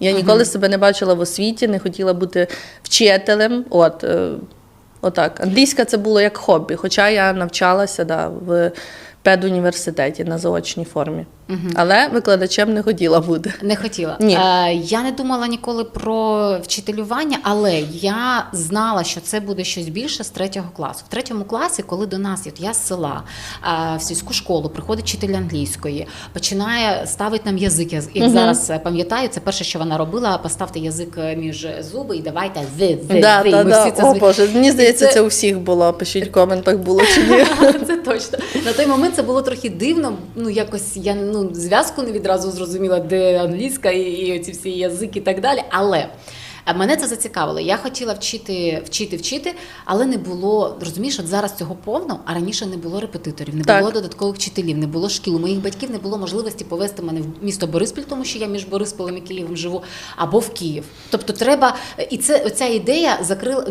Я ніколи себе не бачила в освіті, не хотіла бути вчителем. От, е, отак. Англійська це було як хобі, хоча я навчалася да, в педуніверситеті на заочній формі. Але викладачем не хотіла бути. Не хотіла. Ні. Е, я не думала ніколи про вчителювання, але я знала, що це буде щось більше з третього класу. В третьому класі, коли до нас, от я з села е, в сільську школу, приходить вчитель англійської, починає ставити нам язик. Як зараз е, пам'ятаю, це перше, що вона робила: поставте язик е, між зуби і давайте ви, ви, Да, ви. да, Ми да. всі це О Боже, мені здається, це- це у всіх було. Пишіть в коментах, було чи ні. Це точно. На той момент це було трохи дивно. Ну якось я ну зв'язку не відразу зрозуміла, де англійська і, і ці всі язики і так далі. Але е, мене це зацікавило. Я хотіла вчити, вчити, вчити, але не було. Розумієш, от зараз цього повно, а раніше не було репетиторів, не Так. було додаткових вчителів, не було шкіл. У моїх батьків не було можливості повезти мене в місто Бориспіль, тому що я між Борисполем і Києвом живу, або в Київ. Тобто, треба і це оця ідея закрила.